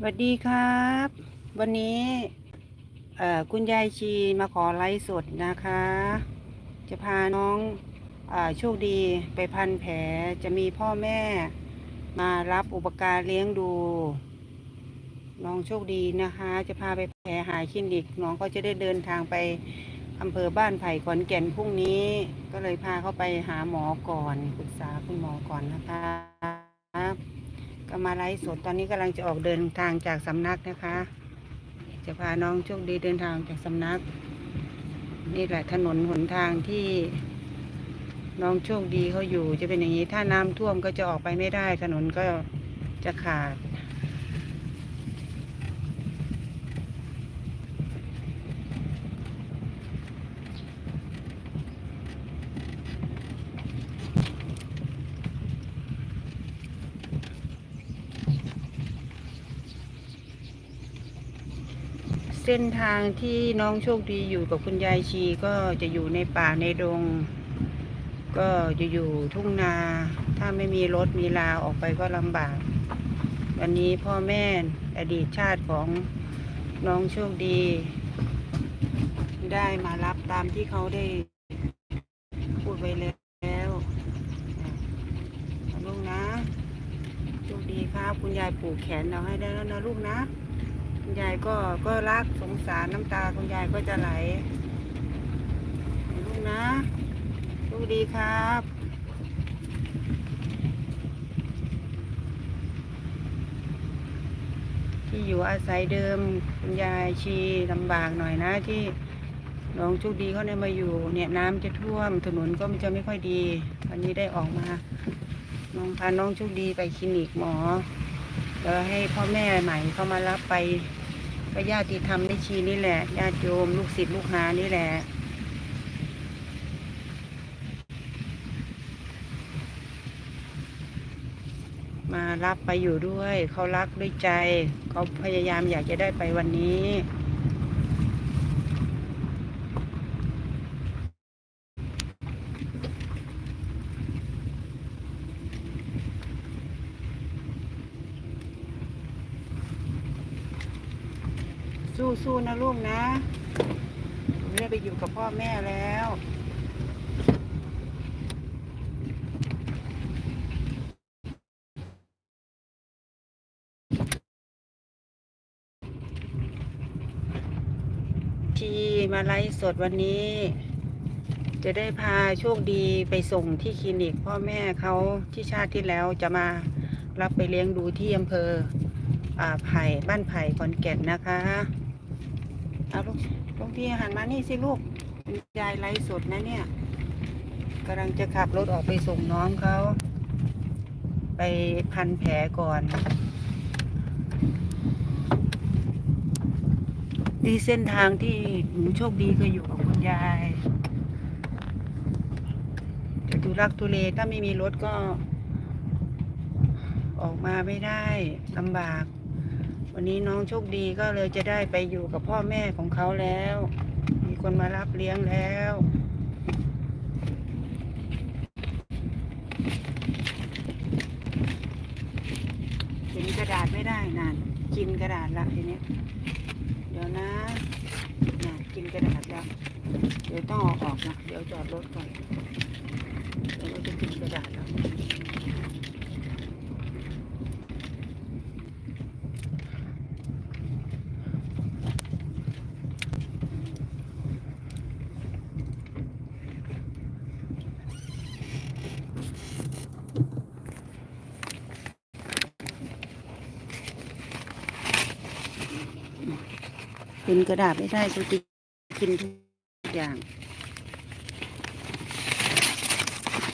สวัสดีครับ วันนี้คุณยายชีมาขอไลฟ์สดนะคะ จะพาน้องอโชคดีไปพันแผลจะมีพ่อแม่มารับอุปการเลี้ยงดูน้องโชคดีนะคะ จะพาไปแผลหายคลินิกน้องก็จะได้เดินทางไปอำเภอบ้านไผ่ขอนแก่นพรุ่งนี้ ก็เลยพาเขาไปหาหมอก่อนปรึกษาคุณหมอก่อนนะคะ ก็มาไลฟ์สดตอนนี้กำลังจะออกเดินทางจากสำนักนะคะ จะพาน้องโชคดีเดินทางจากสำนัก นี่แหละถนนหนทางที่น้องโชคดีเขาอยู่จะเป็นอย่างนี้ถ้าน้ำท่วมก็จะออกไปไม่ได้ถนนก็จะขาด เส้นทางที่น้องโชคดีอยู่กับคุณยายชีก็จะอยู่ในป่าในดง ก็จะอยู่ทุ่งนา ถ้าไม่มีรถมีลาออกไปก็ลำบาก วันนี้พ่อแม่อดีตชาติของน้องโชคดี ได้มารับตามที่เขาได้พูดไว้แล้วลูกนะโชคดีครับ คุณยายปลูกแขนเราให้ได้แล้วนะลูกนะ คุณยายก็ก็รักสงสารน้ำตาคุณยายก็จะไหลลูกนะลูกดีครับที่อยู่อาศัยเดิมคุณยายชีลำบากหน่อยนะที่น้องโชคดีเขาเนี่ยมาอยู่ เนี่ยน้ำจะท่วมถนนก็มันจะไม่ค่อยดีวันนี้ได้ออกมา น้องพาน้องโชคดีไปคลินิกหมอ แล้วให้พ่อแม่ใหม่เขามารับไปก็ญาติธรรมในชีนี่แหละญาติโยมลูกศิษย์ลูกหานี่แหละมารับไปอยู่ด้วย เขารักด้วยใจ เขาพยายามอยากจะได้ไปวันนี้ สู้ๆนะลูกนะผมได้ไปอยู่กับพ่อแม่แล้วที่มาไลฟ์สดวันนี้ จะได้พาโชคดีไปส่งที่คลินิก พ่อแม่เขาที่ชาติที่แล้วจะมารับไปเลี้ยงดูที่อำเภออ่าไผ่บ้านไผ่ขอนแก่นนะคะ เอาลูกลูกพี่หันมานี่สิลูกยายไลฟ์สดนะเนี่ยกำลังจะขับรถออกไปส่งน้องเขา ไปพันแผลก่อนนี่เส้นทางที่หนูโชคดีเคยอยู่กับคุณยายจะดูรักทุเลถ้าไม่มีรถก็ ออกมาไม่ได้ลำบาก วันนี้น้องโชคดีก็เลยจะได้ไปอยู่กับพ่อแม่ของเขาแล้ว มีคนมารับเลี้ยงแล้วเห็นกระดาษไม่ได้นานกินกระดาษละทีนี้เดี๋ยวนะนะกินกระดาษแล้วเดี๋ยวต้องเอาออกนะเดี๋ยวจอดรถก่อนเดี๋ยวเราจะกินกระดาษแล้ว กินกระดาษไม่ได้กูจะกินทุกอย่าง